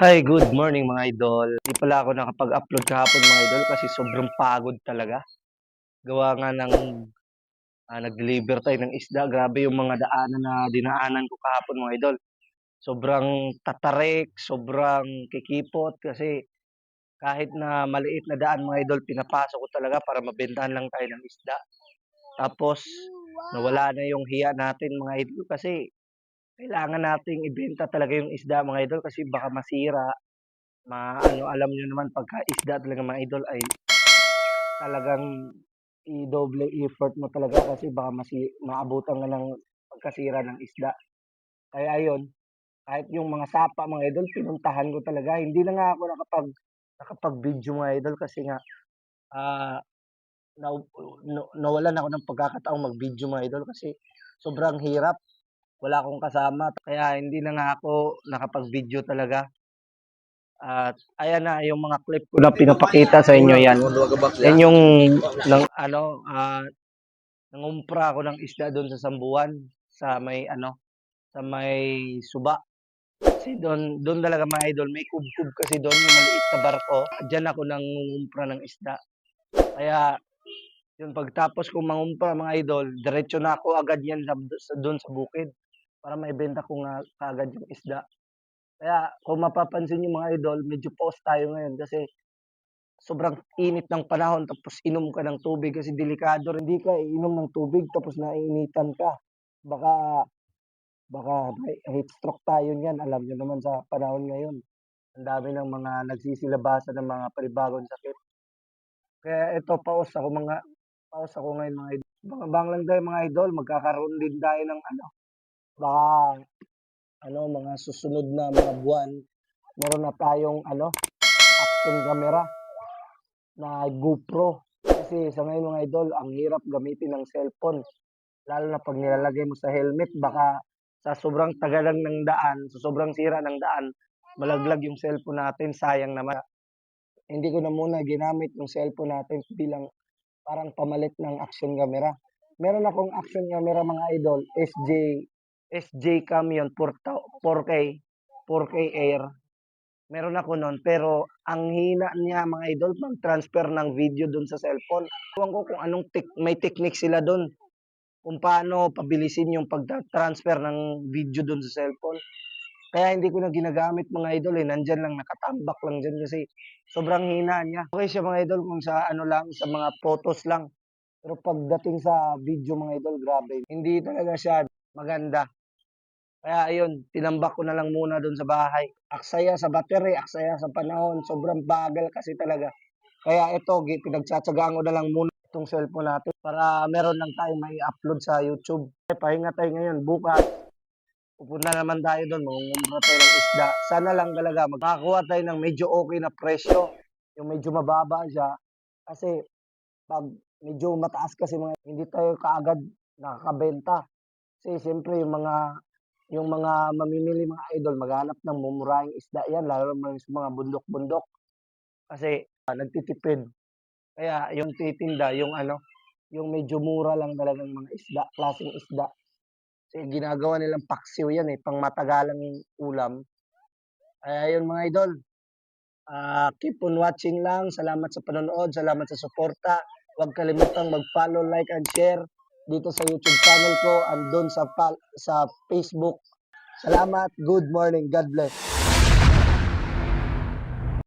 Hi, good morning mga idol. Di pala ako nakapag-upload kahapon mga idol kasi sobrang pagod talaga. Gawa nga ng ah, nag-deliver tayo ng isda. Grabe yung mga daanan na dinaanan ko kahapon mga idol. Sobrang tatarik, sobrang kikipot kasi kahit na maliit na daan mga idol, pinapasok ko talaga para mabentahan lang tayo ng isda. Tapos nawala na yung hiya natin mga idol kasi kailangan nating ibenta talaga yung isda mga idol kasi baka masira Maano, alam niyo naman pagka isda talaga mga idol ay talagang i-double effort mo talaga kasi baka masi maabutan ka ng pagkasira ng isda. Kaya ayun, kahit yung mga sapa mga idol pinuntahan ko talaga. Hindi na nga ako nakapag nakapag-video mga idol kasi nga nau na nawalan ako ng pagkakataong mag-video mga idol kasi sobrang hirap. Wala akong kasama kaya hindi na nga ako nakapag-video talaga. At ayan na yung mga clip ko na pinapakita sa inyo yan. Yan yung ng ano, ah, nangumpra ako ng isda doon sa Sambuan sa may ano, sa may Suba. Kasi doon doon talaga mga idol, may kubkub kasi doon yung maliit na barko. Diyan ako nangungumpra ng isda. Kaya yun pagtapos kong mangumpra mga idol, diretso na ako agad yan doon sa bukid para maibenta ko nga kaagad yung isda. Kaya kung mapapansin niyo mga idol, medyo pause tayo ngayon kasi sobrang init ng panahon tapos inom ka ng tubig kasi delikado rin. Hindi ka iinom ng tubig tapos naiinitan ka. Baka baka heat stroke tayo niyan. Alam niyo naman sa panahon ngayon. Ang dami ng mga nagsisilabasan ng mga panibagong sakit. Kaya ito, pause ako mga pause ako ngayon mga idol. Bang lang tayo mga idol, magkakaroon din tayo ng ano, baka ano, mga susunod na mga buwan, meron na tayong ano, action camera na GoPro. Kasi sa ngayon mga idol, ang hirap gamitin ng cellphone. Lalo na pag nilalagay mo sa helmet, baka sa sobrang tagal lang ng daan, sa sobrang sira ng daan, malaglag yung cellphone natin, sayang naman. Hindi ko na muna ginamit yung cellphone natin bilang parang pamalit ng action camera. Meron akong action camera mga idol, SJ SJ Cam yun, 4K, 4K Air. Meron ako nun, pero ang hina niya mga idol, mag-transfer ng video dun sa cellphone. Ewan ko kung anong tek may technique sila dun. Kung paano pabilisin yung pagta-transfer ng video dun sa cellphone. Kaya hindi ko na ginagamit mga idol eh. Nandyan lang, nakatambak lang dyan kasi sobrang hina niya. Okay siya mga idol kung sa ano lang, sa mga photos lang. Pero pagdating sa video mga idol, grabe. Hindi talaga siya maganda. Kaya ayun, tinambak ko na lang muna doon sa bahay. Aksaya sa battery, aksaya sa panahon, sobrang bagal kasi talaga. Kaya ito, pinagtsatsagaan ko na lang muna itong cellphone natin para meron lang tayo may upload sa YouTube. Pahinga tayo ngayon, bukas. Pupunta naman tayo doon, mangungumpra tayo ng isda. Sana lang talaga magkakakuha tayo ng medyo okay na presyo. Yung medyo mababa siya. Kasi pag medyo mataas kasi mga, hindi tayo kaagad nakakabenta. Kasi siyempre yung mga yung mga mamimili mga idol maghahanap ng mumurahing isda yan lalo na sa mga bundok-bundok kasi ah, nagtitipid. Kaya yung titinda yung ano, yung medyo mura lang talagang mga isda, klaseng isda. Kasi ginagawa nilang paksiw yan eh, pang matagalang ulam. Kaya yun mga idol, ah, keep on watching lang. Salamat sa panonood, salamat sa suporta. Huwag kalimutang mag-follow, like, and share dito sa YouTube channel ko and doon sa, sa Facebook. Salamat. Good morning. God bless.